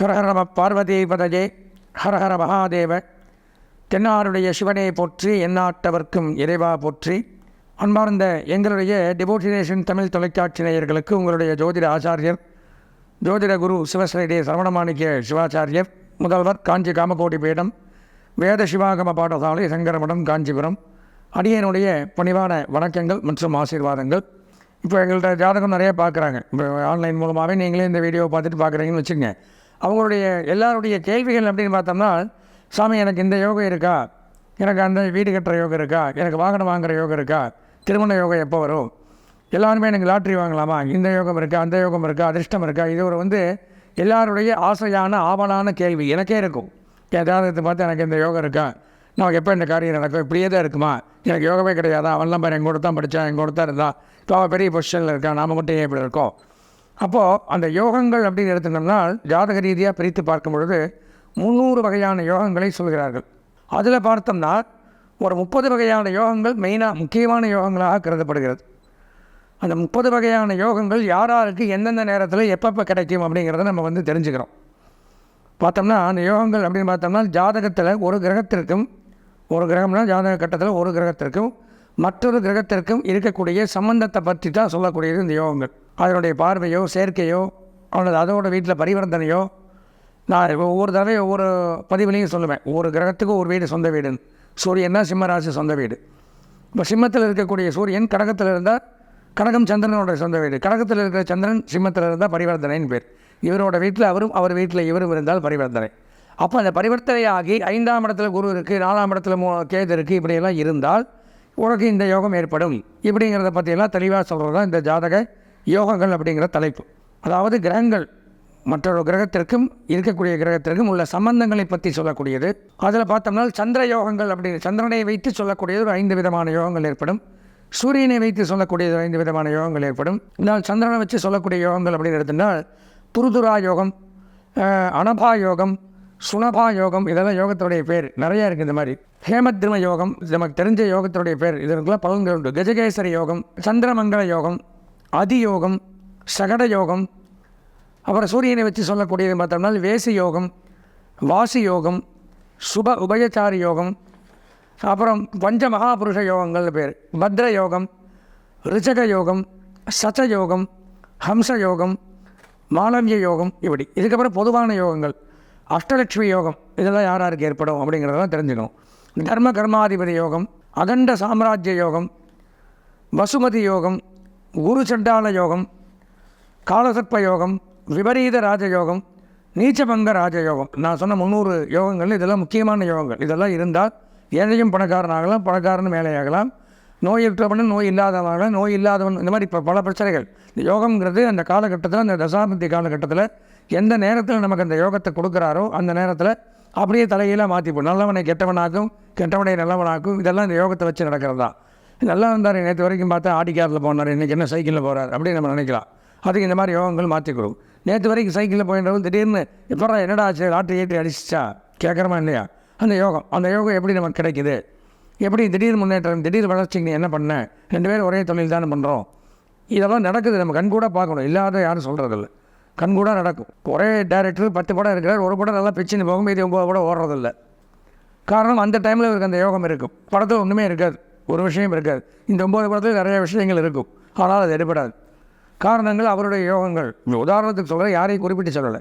ஹரஹர நம ஹரஹர மகாதேவ. தென்னாருடைய சிவனை போற்றி எந்நாட்டவர்க்கும் இறைவா போற்றி. அன்பார்ந்த எங்களுடைய டிவோட்டினேஷன் தமிழ் தொலைக்காட்சி நேயர்களுக்கு உங்களுடைய ஜோதிட ஆச்சாரியர் ஜோதிட குரு சிவஸ்ரீடே சரவணமாணிக்க சிவாச்சாரியர் முதல்வர் காஞ்சி காமகோடி பீடம் வேத சிவாகம பாடசாலை சங்கரமடம் காஞ்சிபுரம் அடியனுடைய பணிவான வணக்கங்கள் மற்றும் ஆசீர்வாதங்கள். இப்போ எங்கள்கிட்ட ஜாதகம் நிறைய பார்க்குறாங்க. இப்போ ஆன்லைன் மூலமாகவே நீங்களே இந்த வீடியோ பார்த்துட்டு பார்க்குறீங்கன்னு வச்சுக்கோங்க. அவங்களுடைய எல்லாருடைய கேள்விகள் அப்படின்னு பார்த்தோம்னா சாமி எனக்கு இந்த யோகம் இருக்கா? எனக்கு அந்த வீடு கட்டுற யோகம் இருக்கா? எனக்கு வாகனம் வாங்குகிற யோகம் இருக்கா? திருமண யோகம் எப்போ வரும்? எல்லாருமே எனக்கு லாட்ரி வாங்கலாமா? இந்த யோகம் இருக்கா? அந்த யோகம் இருக்கா? அதிர்ஷ்டம் இருக்கா? இது ஒரு வந்து எல்லாருடைய ஆசையான ஆவலான கேள்வி. எனக்கே இருக்கும். என் ஜாதகத்தை பார்த்து எனக்கு இந்த யோகம் இருக்கா? நமக்கு எப்போ இந்த காரியம் நடக்கும்? இப்படியே தான் இருக்குமா? எனக்கு யோகமே கிடையாதா? அவன்லாம் பாரு எங்கூட தான் படித்தான் எங்கூட தான் இருந்தான். இப்போ அவன் பெரிய பொசிஷனில் இருக்கான். நாம மட்டும் ஏன் இப்படி இருக்கோம்? அப்போது அந்த யோகங்கள் அப்படின்னு எடுத்துட்டோம்னா ஜாதக ரீதியாக பிரித்து பார்க்கும் பொழுது முந்நூறு வகையான யோகங்களை சொல்கிறார்கள். அதில் பார்த்தோம்னா ஒரு முப்பது வகையான யோகங்கள் மெயினாக முக்கியமான யோகங்களாக கருதப்படுகிறது. அந்த முப்பது வகையான யோகங்கள் யார் யாருக்கு எந்தெந்த நேரத்தில் எப்பப்போ கிடைக்கும் அப்படிங்கிறத நம்ம வந்து தெரிஞ்சுக்கிறோம். பார்த்தோம்னா அந்த யோகங்கள் அப்படின்னு பார்த்தோம்னா ஜாதகத்தில் ஒரு கிரகத்திற்கும் ஒரு கிரகம்னா ஜாதக கட்டத்தில் ஒரு கிரகத்திற்கும் மற்றொரு கிரகத்திற்கும் இருக்கக்கூடிய சம்பந்தத்தை பற்றி தான் சொல்லக்கூடியது இந்த யோகங்கள். அதனுடைய பார்வையோ சேர்க்கையோ அல்லது அதோட வீட்டில் பரிவர்த்தனையோ நான் ஒவ்வொரு தடவை ஒவ்வொரு பதிவுலையும் சொல்லுவேன். ஒவ்வொரு கிரகத்துக்கும் ஒரு வீடு சொந்த வீடுன்னு. சூரியன்னா சிம்மராசி சொந்த வீடு. இப்போ சிம்மத்தில் இருக்கக்கூடிய சூரியன் கடகத்தில் இருந்தால் கடகம் சந்திரனோட சொந்த வீடு. கடகத்தில் இருக்கிற சந்திரன் சிம்மத்தில் இருந்தால் பரிவர்த்தனைன்னு பேர். இவரோட வீட்டில் அவரும் அவர் வீட்டில் இவரும் இருந்தால் பரிவர்த்தனை. அப்போ அந்த பரிவர்த்தனையாகி ஐந்தாம் இடத்துல குரு இருக்குது நாலாம் இடத்துல மூ கேது இருக்குது இப்படியெல்லாம் இருந்தால் உனக்கு இந்த யோகம் ஏற்படும். இப்படிங்கிறத பற்றியெல்லாம் தெளிவாக சொல்கிறது தான் இந்த ஜாதக யோகங்கள் அப்படிங்கிற தலைப்பு. அதாவது கிரகங்கள் மற்றொரு கிரகத்திற்கும் இருக்கக்கூடிய கிரகத்திற்கும் உள்ள சம்பந்தங்களை பற்றி சொல்லக்கூடியது. அதில் பார்த்தோம்னா சந்திர யோகங்கள் அப்படின்னு சந்திரனை வைத்து சொல்லக்கூடியது ஒரு ஐந்து விதமான யோகங்கள் ஏற்படும். சூரியனை வைத்து சொல்லக்கூடியது ஐந்து விதமான யோகங்கள் ஏற்படும். இதனால் சந்திரனை வச்சு சொல்லக்கூடிய யோகங்கள் அப்படின்னு எடுத்துட்டால் துருதுரா யோகம் அனபா யோகம் சுனபா யோகம் இதெல்லாம் யோகத்துடைய பேர். நிறையா இருக்குது இந்த மாதிரி. ஹேமத்ரிம யோகம் இது நமக்கு தெரிஞ்ச யோகத்துடைய பேர். இதற்குலாம் பலன்கள் உண்டு. கஜகேசரி யோகம் சந்திரமங்கல யோகம் அதியோகம் சகட யோகம் அப்புறம் சூரியனை வச்சு சொல்லக்கூடியது பார்த்தோம்னா வேசி யோகம் வாசி யோகம் சுப உபயச்சாரி யோகம் அப்புறம் பஞ்ச மகாபுருஷ யோகங்கள் பேர். பத்ர யோகம் ரிச்சக யோகம் சச்ச யோகம் ஹம்ச யோகம் மாலவிய யோகம் இப்படி. இதுக்கப்புறம் பொதுவான யோகங்கள். அஷ்டலட்சுமி யோகம் இதெல்லாம் யார் யாருக்கு ஏற்படும் அப்படிங்கிறதெல்லாம் தெரிஞ்சுக்கணும். தர்ம கர்மாதிபதி யோகம் அகண்ட சாம்ராஜ்ய யோகம் வசுமதி யோகம் குரு சண்டால யோகம் காலசர்ப்ப யோகம் விபரீத ராஜயோகம் நீச்சபங்க ராஜயோகம். நான் சொன்ன முந்நூறு யோகங்கள் இதெல்லாம் முக்கியமான யோகங்கள். இதெல்லாம் இருந்தால் ஏழையும் பணக்காரன் ஆகலாம் பணக்காரன் மேலேயாகலாம் இருக்கிறவனும் நோய் இல்லாதவனாகலாம் நோய் இல்லாதவன் இந்த மாதிரி இப்போ பல பிரச்சனைகள். இந்த யோகங்கிறது அந்த காலகட்டத்தில் அந்த தசாபதி காலகட்டத்தில் எந்த நேரத்தில் நமக்கு அந்த யோகத்தை கொடுக்குறாரோ அந்த நேரத்தில் அப்படியே தலையெல்லாம் மாற்றிப்போம் நல்லவனை கெட்டவனாக்கும் கெட்டவனை நல்லவனாக்கும் இதெல்லாம் இந்த யோகத்தை வச்சு நடக்கிறது தான் நல்லா இருந்தார். நேற்று வரைக்கும் பார்த்தா ஆடி காரில் போனார். இன்றைக்கி என்ன சைக்கிளில் போகிறார் அப்படின்னு நம்ம நினைக்கலாம். அதுக்கு இந்த மாதிரி யோகங்கள் மாற்றிக்கிறோம் நேற்று வரைக்கும் சைக்கிளில் போயின்றவங்க திடீர்னு எப்படா என்னடா ஆச்சு? லாட்டரி ஏற்றி அடிச்சிச்சா? கேட்குறமா இல்லையா? அந்த யோகம். அந்த யோகம் எப்படி நமக்கு கிடைக்குது? எப்படி திடீர் முன்னேற்றம் திடீர் வளர்ச்சிக்கு நீ என்ன பண்ண? ரெண்டு பேரும் ஒரே தொழில் தானே பண்ணுறோம் இதெல்லாம் நடக்குது. நம்ம கண்கூட பார்க்கணும். இல்லாத யாரும் சொல்கிறதில்ல கண்கூட நடக்கும். ஒரே டேரக்டர் பத்து படம் இருக்கிறார் ஒரு படம் நல்லா பிச்சுன்னு போகும் இது ஒம்பது படம் ஓடுறதில்ல. காரணம் அந்த டைமில் இவருக்கு அந்த யோகம் இருக்கும். படத்தில் ஒன்றுமே இருக்காது. ஒரு விஷயம் இருக்காது. இந்த ஒம்பது படத்தில் நிறைய விஷயங்கள் இருக்கும். ஆனால் அது எடுபடாது. காரணங்கள் அவருடைய யோகங்கள். இந்த உதாரணத்துக்கு சொல்கிற யாரையும் குறிப்பிட்டு சொல்லலை.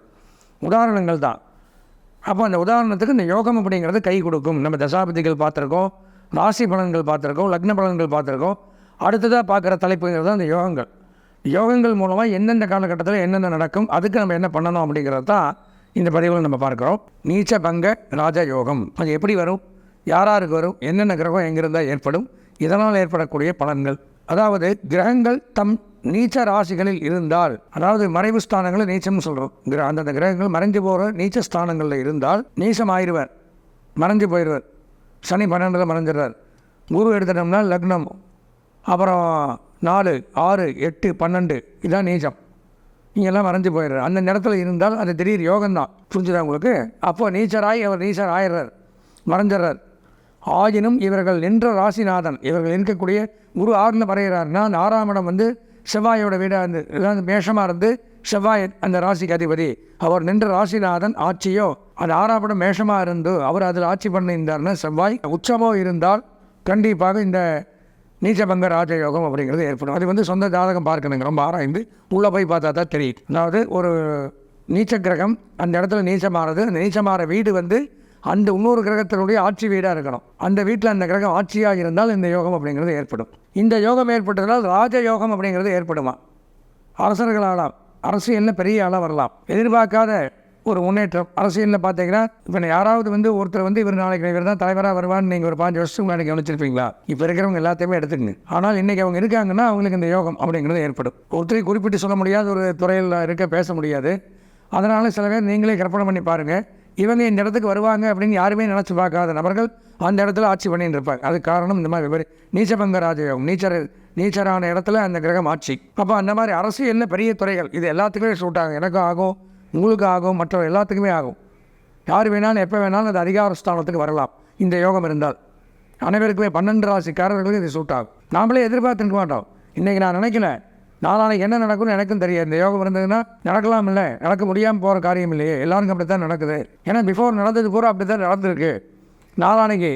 உதாரணங்கள் தான். அப்போ அந்த உதாரணத்துக்கு இந்த யோகம் அப்படிங்கிறது கை கொடுக்கும். நம்ம தசாபதிகள் பார்த்துருக்கோம் ராசி பலன்கள் பார்த்துருக்கோம் லக்ன பலன்கள் பார்த்துருக்கோம். அடுத்ததாக பார்க்குற தலைப்புங்கிறது தான் அந்த யோகங்கள். யோகங்கள் மூலமாக எந்தெந்த காலகட்டத்தில் என்னென்ன நடக்கும் அதுக்கு நம்ம என்ன பண்ணணும் அப்படிங்கிறது தான் இந்த பதிவில் நம்ம பார்க்குறோம். நீச்ச பங்க ராஜ யோகம். அது எப்படி வரும்? யாராருக்கு வரும்? என்னென்ன கிரகம் எங்கிருந்தால் ஏற்படும்? இதனால் ஏற்படக்கூடிய பலன்கள். அதாவது கிரகங்கள் தம் நீச்ச ராசிகளில் இருந்தால் அதாவது மறைவு ஸ்தானங்களை நீச்சம்னு சொல்கிறோம் கிர அந்தந்த கிரகங்கள் மறைஞ்சு போகிற நீச்ச ஸ்தானங்களில் இருந்தால் நீச்சம் ஆயிடுவார் மறைஞ்சு போயிடுவார். சனி பன்னெண்டில் மறைஞ்சிடுறார். குரு எடுத்துட்டோம்னா லக்னம் அப்புறம் நாலு ஆறு எட்டு பன்னெண்டு இதான் நீச்சம். இங்கெல்லாம் மறைஞ்சு போயிடுறாரு. அந்த நேரத்தில் இருந்தால் அது திடீர் யோகம்தான். புரிஞ்சுதான் உங்களுக்கு? அப்போ நீச்சராய் அவர் நீச்சர் ஆயிடுறார் மறைஞ்சிடுறார். ஆயினும் இவர்கள் நின்ற ராசிநாதன் இவர்கள் இருக்கக்கூடிய குரு ஆறில் மறைகிறார்னா அந்த ஆறாம் இடம் வந்து செவ்வாயோட வீடாக இருந்து அதாவது மேஷமாக இருந்து செவ்வாய் அந்த ராசிக்கு அதிபதி. அவர் நின்ற ராசிநாதன் ஆட்சியோ அது ஆறாம் இடம் மேஷமாக இருந்து அவர் அதில் ஆட்சி பண்ணியிருந்தார்னா செவ்வாய் உச்சமோ இருந்தால் கண்டிப்பாக இந்த நீச்சபங்க ராஜயோகம் அப்படிங்கிறது ஏற்படும். அது வந்து சொந்த ஜாதகம் பார்க்கணுங்க. ரொம்ப ஆராய்ந்து உள்ளே போய் பார்த்தா தான் தெரியும். அதாவது ஒரு நீச்ச கிரகம் அந்த இடத்துல நீச்சமானது அந்த நீச்சமாற வீடு வந்து அந்த இன்னொரு கிரகத்தினுடைய ஆட்சி வீடாக இருக்கணும். அந்த வீட்டில் அந்த கிரகம் ஆட்சியாக இருந்தால் இந்த யோகம் அப்படிங்கிறது ஏற்படும். இந்த யோகம் ஏற்பட்டதால் ராஜயோகம் அப்படிங்கிறது ஏற்படுமா? அரசர்களாகலாம் அரசியலில் பெரிய ஆளாக வரலாம். எதிர்பார்க்காத ஒரு முன்னேற்றம். அரசியலில் பார்த்தீங்கன்னா இப்போ யாராவது வந்து ஒருத்தர் வந்து இவர் நாளைக்கு இவர் தான் தலைவராக வருவான்னு நீங்கள் ஒரு பாஞ்சு வருஷத்துக்கு முன்னாடி கவனிச்சிருப்பீங்களா? இப்போ இருக்கிறவங்க எல்லாத்தையுமே எடுத்துக்கங்க. ஆனால் இன்றைக்கி அவங்க இருக்காங்கன்னா அவங்களுக்கு இந்த யோகம் அப்படிங்கிறது ஏற்படும். ஒருத்தரை குறிப்பிட்டு சொல்ல முடியாத ஒரு துறையில் இருக்க பேச முடியாது. அதனால் சில பேர் நீங்களே கற்பனை பண்ணி பாருங்கள் இவங்க இந்த இடத்துக்கு வருவாங்க அப்படின்னு யாருமே நினச்சி பார்க்காத நபர்கள் அந்த இடத்துல ஆட்சி பண்ணிட்டு இருப்பாங்க. அது காரணம் இந்த மாதிரி விபரி நீச்சபங்க ராஜயோகம். நீச்சர் நீச்சரான இடத்துல அந்த கிரகம் ஆட்சி. அப்போ அந்த மாதிரி அரசியலில் பெரிய துறைகள்? இது எல்லாத்துக்குமே சூட் ஆகும். எனக்கும் ஆகும் உங்களுக்கு ஆகும் மற்ற எல்லாத்துக்குமே ஆகும். யார் வேணாலும் எப்போ வேணாலும் அது அதிகார ஸ்தானத்துக்கு வரலாம். இந்த யோகம் இருந்தால். அனைவருக்குமே பன்னெண்டு ராசிக்காரர்களுக்கு இது சூட் ஆகும். நாமளே எதிர்பார்த்துருக்க மாட்டோம். இன்றைக்கி நான் நினைக்கிறேன் நாளான என்ன நடக்கும்னு எனக்கும் தெரியாது. இந்த யோகம் இருந்ததுன்னா நடக்கலாம் இல்லை நடக்க முடியாமல் போகிற காரியம் இல்லையே. எல்லாருக்கும் அப்படி தான் நடக்குது. ஏன்னா பிஃபோர் நடந்தது பூரா அப்படி தான் நடந்திருக்கு. நாளானைக்கு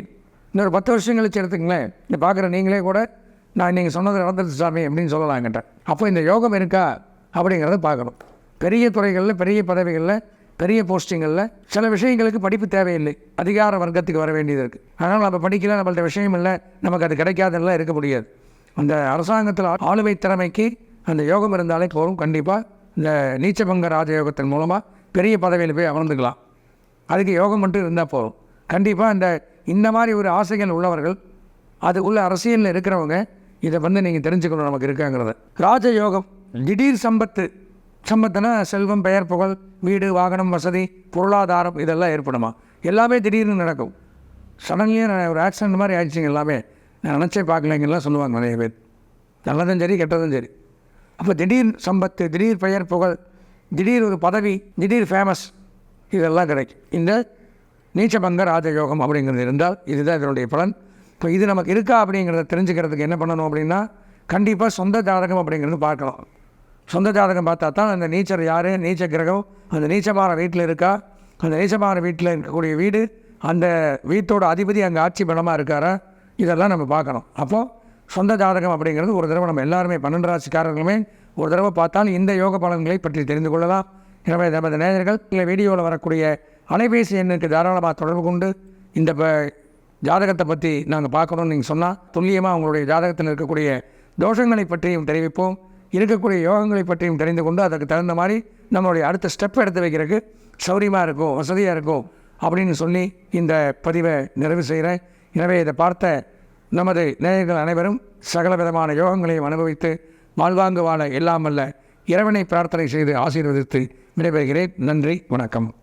இன்னொரு பத்து வருஷம் கழிச்சு எடுத்துங்களேன் இந்த பார்க்குற நீங்களே கூட நான் நீங்கள் சொன்னது நடந்துருச்சு சாமி அப்படின்னு சொல்லலாம் என்கிட்ட. அப்போ இந்த யோகம் இருக்கா? அப்படிங்கிறத பார்க்கணும். பெரிய துறைகளில் பெரிய பதவிகளில் பெரிய போஸ்டிங்களில் சில விஷயங்களுக்கு படிப்பு தேவையில்லை. அதிகார வர்க்கத்துக்கு வர வேண்டியது இருக்குது அதனால் நம்ம படிக்கல நம்மள்ட்ட விஷயம் இல்லை. நமக்கு அது கிடைக்காதெல்லாம் இருக்க முடியாது. அந்த அரசாங்கத்தில் ஆளுமை திறமைக்கு அந்த யோகம் இருந்தாலே போதும். கண்டிப்பாக இந்த நீச்சபங்க ராஜயோகத்தின் மூலமாக பெரிய பதவியில் போய் அமர்ந்துக்கலாம். அதுக்கு யோகம் மட்டும் இருந்தால் போதும். கண்டிப்பாக இந்த இந்த மாதிரி ஒரு ஆசைகள் உள்ளவர்கள் அது உள்ள அரசியலில் இருக்கிறவங்க இதை வந்து நீங்கள் தெரிஞ்சுக்கணும் நமக்கு இருக்காங்கிறத. ராஜயோகம் திடீர் சம்பத்து சம்பத்துனா செல்வம் பெயர் புகழ் வீடு வாகனம் வசதி பொருளாதாரம் இதெல்லாம் ஏற்படுமா? எல்லாமே திடீர்னு நடக்கும். சடன்லியே நான் ஒரு ஆக்சிடென்ட் மாதிரி ஆயிடுச்சுங்க எல்லாமே. நான் நினச்சே பார்க்கலைங்கெல்லாம் சொல்லுவாங்க நிறைய பேர். நல்லதும் சரி கெட்டதும் சரி. அப்போ திடீர் சம்பத்து திடீர் பெயர் புகழ் திடீர் ஒரு பதவி திடீர் ஃபேமஸ் இதெல்லாம் கிடைக்கும். இந்த நீச்சபங்க ராஜயோகம் அப்படிங்கிறது இருந்தால் இதுதான் இதனுடைய பலன். இப்போ இது நமக்கு இருக்கா அப்படிங்கிறத தெரிஞ்சுக்கிறதுக்கு என்ன பண்ணணும் அப்படின்னா கண்டிப்பாக சொந்த ஜாதகம் அப்படிங்கிறது பார்க்கலாம். சொந்த ஜாதகம் பார்த்தா தான் அந்த நீச்சர் யார் நீச்ச கிரகம் அந்த நீச்சமான வீட்டில் இருக்கா அந்த நீச்சமான வீட்டில் இருக்கக்கூடிய வீடு அந்த வீட்டோட அதிபதி அங்கே ஆட்சி பலமாக இருக்காரா இதெல்லாம் நம்ம பார்க்கணும். அப்போது சொந்த ஜாதகம் அப்படிங்கிறது ஒரு தடவை நம்ம எல்லாருமே பன்னெண்டு ராசிக்காரர்களுமே ஒரு தடவை பார்த்தால் இந்த யோக பலன்களை பற்றி தெரிந்து கொள்ளலாம். எனவே நமது நேயர்கள் இல்லை வீடியோவில் வரக்கூடிய அலைபேசி எண்ணுக்கு தாராளமாக தொடர்பு கொண்டு இந்த ஜாதகத்தை பற்றி நாங்கள் பார்க்கணும்னு நீங்கள் சொன்னால் துல்லியமாக உங்களுடைய ஜாதகத்தில் இருக்கக்கூடிய தோஷங்களை பற்றியும் தெரிவிப்போம். இருக்கக்கூடிய யோகங்களை பற்றியும் தெரிந்து கொண்டு அதற்கு தகுந்த மாதிரி நம்மளுடைய அடுத்த ஸ்டெப் எடுத்து வைக்கிறதுக்கு சௌரியமாக இருக்கும் வசதியாக இருக்கும் அப்படின்னு சொல்லி இந்த பதிவை நிறைவு செய்கிறேன். எனவே இதை பார்த்த நமது நேயர்கள் அனைவரும் சகல விதமான யோகங்களையும் அனுபவித்து வாழ்வாங்கு வாழ எல்லாம் இறைவனை பிரார்த்தனை செய்து ஆசீர்வதித்து விடைபெறுகிறேன். நன்றி வணக்கம்.